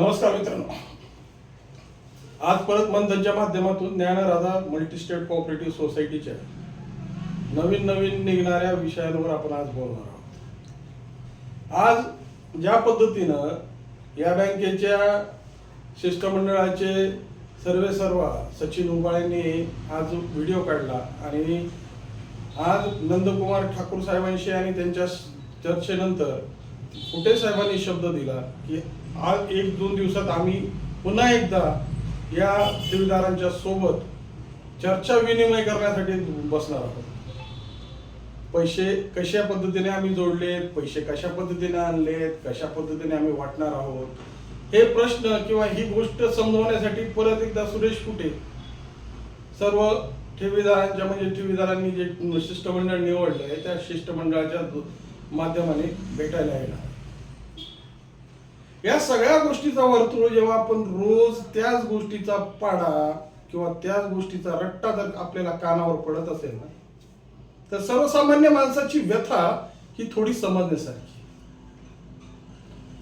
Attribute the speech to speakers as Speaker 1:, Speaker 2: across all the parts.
Speaker 1: नमस्कार मित्रांनो. आज परत मंथनच्या माध्यमातून ज्ञानराधा मल्टीस्टेट कोऑपरेटिव्ह सोसायटीच्या नवीन नवीन निघणाऱ्या विषयांवर आपण आज बोलणार आहोत. आज ज्या पद्धतीनं या बँकेच्या शिष्टमंडळाचे सर्वे सर्वा सचिन उंबाळेंनी आज व्हिडिओ काढला आणि आज नंदकुमार ठाकूर साहेबांशी आणि त्यांच्या चर्चेनंतर कुठे साहेबांनी शब्द दिला की आज एक दोन दिवसात आम्ही पुन्हा एकदा या ठेवीदारांच्या सोबत चर्चा विनिमय करण्यासाठी बसणार आहोत. पैसे कशा पद्धतीने आम्ही जोडलेत पैसे कशा पद्धतीने आणलेत कशा पद्धतीने आम्ही वाटणार आहोत हे प्रश्न किंवा ही गोष्ट समजवण्यासाठी परत एकदा सुरेश कुटे सर्व ठेवीदारांच्या म्हणजे ठेवीदारांनी जे शिष्टमंडळ निवडलंय त्या शिष्टमंडळाच्या माध्यमाने भेटायला येणार. या सगळ्या गोष्टीचा वर्तुळ जेव्हा आपण रोज त्याच गोष्टीचा पाडा किंवा त्याच गोष्टीचा रट्टा जर आपल्याला कानावर पडत असेल ना तर सर्वसामान्य माणसाची व्यथा ही थोडी समजण्यासारखी.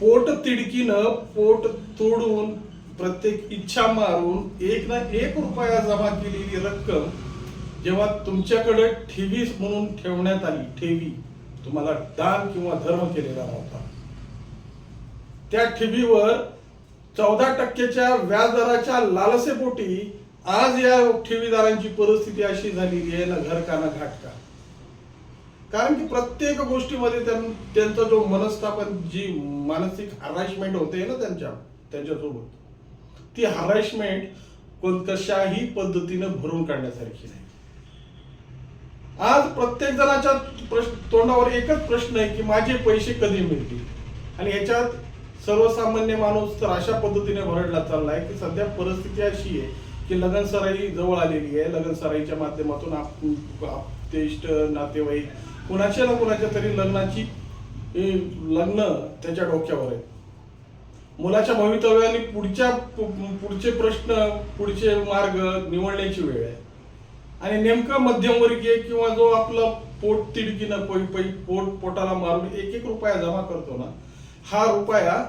Speaker 1: पोट तिडकीनं पोट तोडून प्रत्येक इच्छा मारून एक ना एक रुपया जमा केलेली रक्कम जेव्हा तुमच्याकडे ठेवी म्हणून ठेवण्यात आली ठेवी तुम्हाला दान किंवा धर्म केलेला नव्हता. त्या ठेवीवर चौदा टक्केच्या व्याजदराच्या लालसेपोटी आज या ठेवीदारांची परिस्थिती अशी झालेली आहे ना घर का ना घाट का कारण की प्रत्येक गोष्टीमध्ये त्यांचा जो मनस्तापन जी मानसिक हराशमेंट होते ना त्यांच्या त्यांच्यासोबत ती हराशमेंट कोण कशाही पद्धतीनं भरून काढण्यासारखी नाही. आज प्रत्येक जणाच्या प्रश्न तोंडावर एकच प्रश्न आहे की माझे पैसे कधी मिळतील? आणि याच्यात सर्वसामान्य माणूस तर अशा पद्धतीने भरडला चाललाय की सध्या परिस्थिती अशी आहे की लगन सराई जवळ आलेली आहे. लगन सराईच्या माध्यमातून आप- इष्ट नातेवाईक कुणाच्या ना कुणाच्या तरी लग्नाची लग्न त्याच्या डोक्यावर आहे मुलाच्या भवितव्याने पुढच्या पुढचे प्रश्न पुढचे मार्ग निवडण्याची वेळ आहे. आणि नेमका मध्यमवर्गीय किंवा जो आपला पोट तिडकीनं पै पै पोट पोटाला मारून एक एक रुपया जमा करतो ना हा रुपया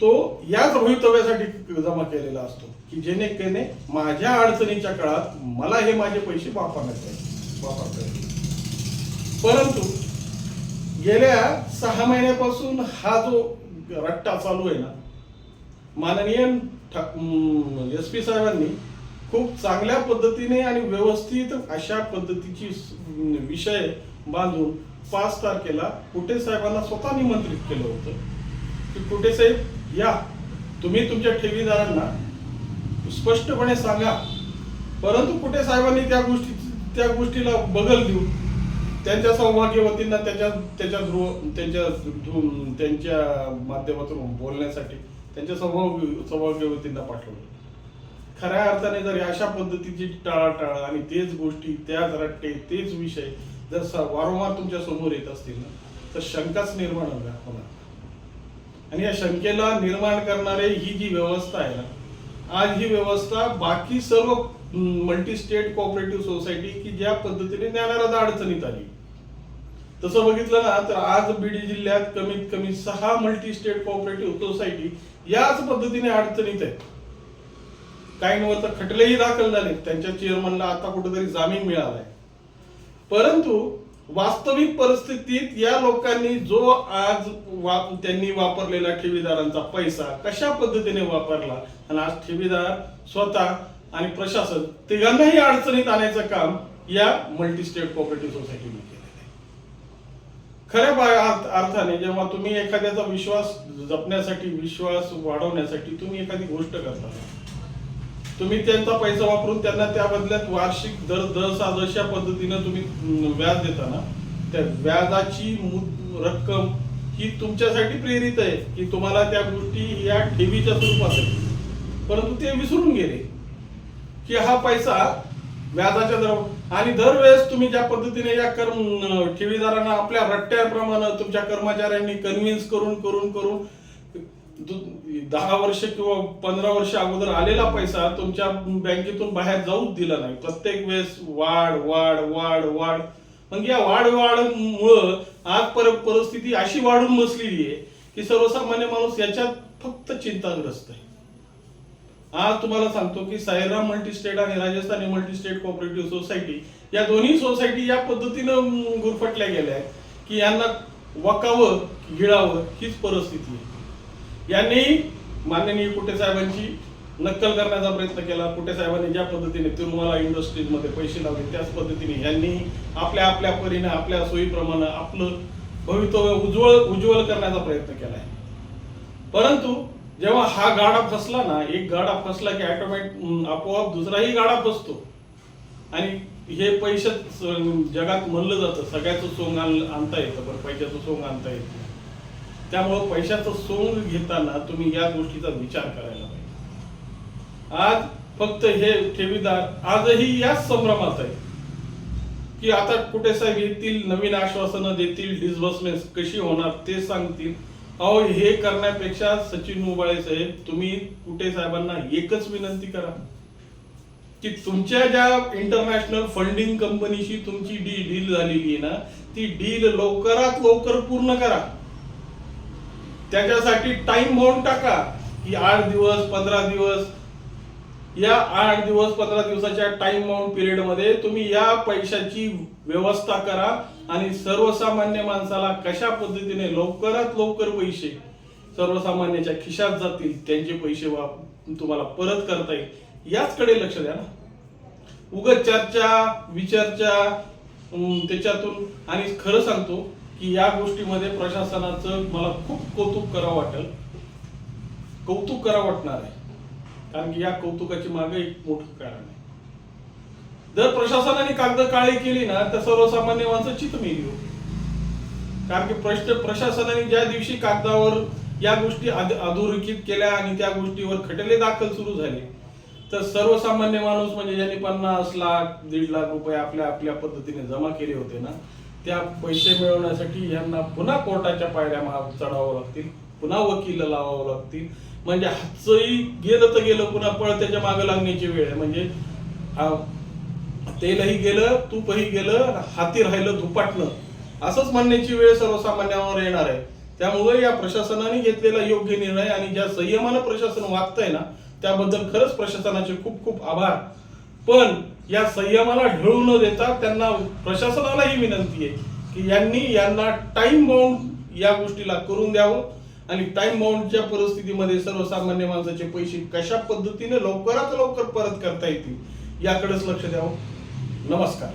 Speaker 1: तो याच भवितव्यासाठी जमा केलेला असतो की जेणेकरणे माझ्या अडचणीच्या काळात मला हे माझे पैसे वापरण्यात येईल वापरता येईल. परंतु गेल्या सहा महिन्यापासून हा जो रट्टा चालू आहे ना माननीय एस पी साहेबांनी खूप चांगल्या पद्धतीने आणि व्यवस्थित अशा पद्धतीची विषय बांधून पाच तारखेला कुठे साहेबांना स्वतः निमंत्रित केलं होतं. की कुठे साहेब? या. तुम्ही तुमच्या ठेवीदारांना स्पष्टपणे सांगा. परंतु कुठे साहेबांनी त्या गोष्टी त्या गोष्टीला बगल देऊन त्यांच्या सौभाग्यवतींना त्याच्या त्याच्या ध्रुव त्यांच्या त्यांच्या माध्यमातून बोलण्यासाठी त्यांच्या सौभाग्य सौभाग्यवतींना पाठवलं. खऱ्या अर्थाने जर अशा पद्धतीची टाळाटाळ आणि तेच गोष्टी त्याच रट्टे तेच विषय जर स- वारंवार तुमच्यासमोर येत असतील ना तर शंकाच निर्माण होणार होणार. आणि या शंकेला निर्माण करणारे ही जी व्यवस्था आहे ना आज ही व्यवस्था बाकी सर्व मल्टी स्टेट कोऑपरेटिव्ह सोसायटी की ज्या पद्धतीने ज्ञानाला अडचणीत आली. तसं बघितलं ना तर आज बीड जिल्ह्यात कमीत कमी सहा मल्टी स्टेट कोऑपरेटिव्ह सोसायटी याच पद्धतीने अडचणीत आहेत. काही नव्हतं खटलेही दाखल झाले त्यांच्या चेअरमनला आता कुठेतरी जामीन मिळालाय. परंतु वास्तविक परिस्थितीत या लोकांनी जो आज वा- त्यांनी वापरलेला ठेवीदारांचा पैसा कशा पद्धतीने वापरला? आणि आज ठेवीदार स्वतः आणि प्रशासन तिघांनाही अडचणीत आणायचं काम या मल्टी स्टेट कोऑपरेटिव्ह सोसायटीने केलेलं आहे. खऱ्या अर्थाने जेव्हा तुम्ही एखाद्याचा विश्वास जपण्यासाठी विश्वास वाढवण्यासाठी तुम्ही एखादी गोष्ट करता तुम्ही त्यांचा पैसा वापरून त्यांना त्या बदल्यात वार्षिक दर दर अशा पद्धतीनं तुम्ही व्याज देता ना त्या व्याजाची रक्कम ही तुमच्यासाठी प्रेरित आहे की तुम्हाला त्या गोष्टी या ठेवीच्या स्वरूपात आहेत. परंतु ते विसरून गेले की हा पैसा व्याजाच्या दर आणि दरवेळेस तुम्ही ज्या पद्धतीने या कर्म ठेवीदारांना आपल्या रट्ट्याप्रमाणे तुमच्या कर्मचाऱ्यांनी कन्व्हिन्स करून करून करून दहा वर्ष किंवा पंधरा वर्ष अगोदर आलेला पैसा तुमच्या बँकेतून बाहेर जाऊच दिला नाही. प्रत्येक वेळेस वाढ वाढ वाढ वाढ. मग या वाढ वाढ मुळे आज पर परिस्थिती अशी वाढून बसलेली आहे की सर्वसामान्य माणूस याच्यात फक्त चिंताग्रस्त आहे. आज तुम्हाला सांगतो की साईराम मल्टीस्टेट आणि राजस्थानी मल्टीस्टेट कोऑपरेटिव्ह सोसायटी या दोन्ही सोसायटी या पद्धतीनं गुरफटल्या गेल्या आहेत की यांना वकावं गिळावं हीच परिस्थिती आहे. यांनी माननीय कुटे साहेबांची नक्कल करण्याचा प्रयत्न केला. कुटे साहेबांनी ज्या पद्धतीने तिरुमला इंडस्ट्रीजमध्ये पैसे लावले त्याच पद्धतीने यांनी आपल्या आपल्या परीने आपल्या सोयीप्रमाणे आपलं भवितव्य उज्ज्वल उज्ज्वल करण्याचा प्रयत्न केला आहे. परंतु जेव्हा हा गाडा फसला ना एक गाडा फसला की ऑटोमॅटिक आपोआप दुसराही गाडा फसतो. आणि हे पैसे जगात म्हणलं जातं. सगळ्याचं सोंग आणता येतं बरं पैशाचं सोंग आणता येतं. त्यामुळं पैशाचं सोंग घेताना तुम्ही या गोष्टीचा विचार करायला पाहिजे. आज फक्त हे ठेवीदार आजही याच संभ्रमात आहे की आता कुठे साहेब येतील नवीन आश्वासनं देतील डिसबर्समेंट कशी होणार ते सांगतील. अहो हे करण्यापेक्षा सचिन मोबाळे साहेब तुम्ही कुठे साहेबांना एकच विनंती करा. की तुमच्या ज्या इंटरनॅशनल फंडिंग कंपनीशी तुमची डी डील झालेली आहे ना ती डील लवकरात लवकर पूर्ण करा. त्याच्यासाठी टाइम म्हणून टाका की आठ दिवस पंधरा दिवस. या आठ दिवस पंधरा दिवसाच्या टाइम माउंट पिरियडमध्ये तुम्ही या पैशाची व्यवस्था करा आणि सर्वसामान्य माणसाला कशा पद्धतीने लवकरात लवकर पैसे सर्वसामान्याच्या खिशात जातील त्यांचे पैसे तुम्हाला परत करता येईल. याचकडे लक्ष द्या ना. उगत चर्चा विचर्चा त्याच्यातून. आणि खरं सांगतो की या गोष्टीमध्ये प्रशासनाचं मला खूप कौतुक करावं वाटेल. कौतुक करावं वाटणार आहे. कारण की या कौतुकाची मागे एक मोठं कारण आहे. जर प्रशासनाने कागद काळी केली ना तर सर्वसामान्य माणसं चित मेली हो. कारण की प्रश्न प्रशासनाने ज्या दिवशी कागदावर या गोष्टी अधोरेखित केल्या आणि त्या गोष्टीवर खटले दाखल सुरू झाले तर सर्वसामान्य माणूस म्हणजे ज्यांनी पन्नास लाख दीड लाख रुपये आपल्या आपल्या पद्धतीने जमा केले होते ना त्या पैसे मिळवण्यासाठी यांना पुन्हा कोर्टाच्या पायऱ्या मा- चढावं लागतील पुन्हा वकील लावावं लागतील. म्हणजे हातचंही गेलं तर गेलं पुन्हा पळ त्याच्यामागे लागण्याची वेळ आहे. म्हणजे तेलही गेलं तूपही गेलं हाती राहिलं धुपाटणं असंच म्हणण्याची वेळ सर्वसामान्यांवर येणार आहे. त्यामुळे या प्रशासनाने घेतलेला योग्य निर्णय आणि ज्या संयमानं प्रशासन वागतंय ना त्याबद्दल खरंच प्रशासनाचे खूप खूप आभार. पण या संयमाला ढळू न देता त्यांना प्रशासनाला ही विनंती आहे की यांनी यांना टाईम बाउंड या गोष्टीला करून द्यावं. आणि टाइम बाउंडच्या परिस्थितीमध्ये सर्वसामान्य माणसाचे पैसे कशा पद्धतीने लवकरात लवकर परत करता येतील याकडेच लक्ष द्यावं. नमस्कार.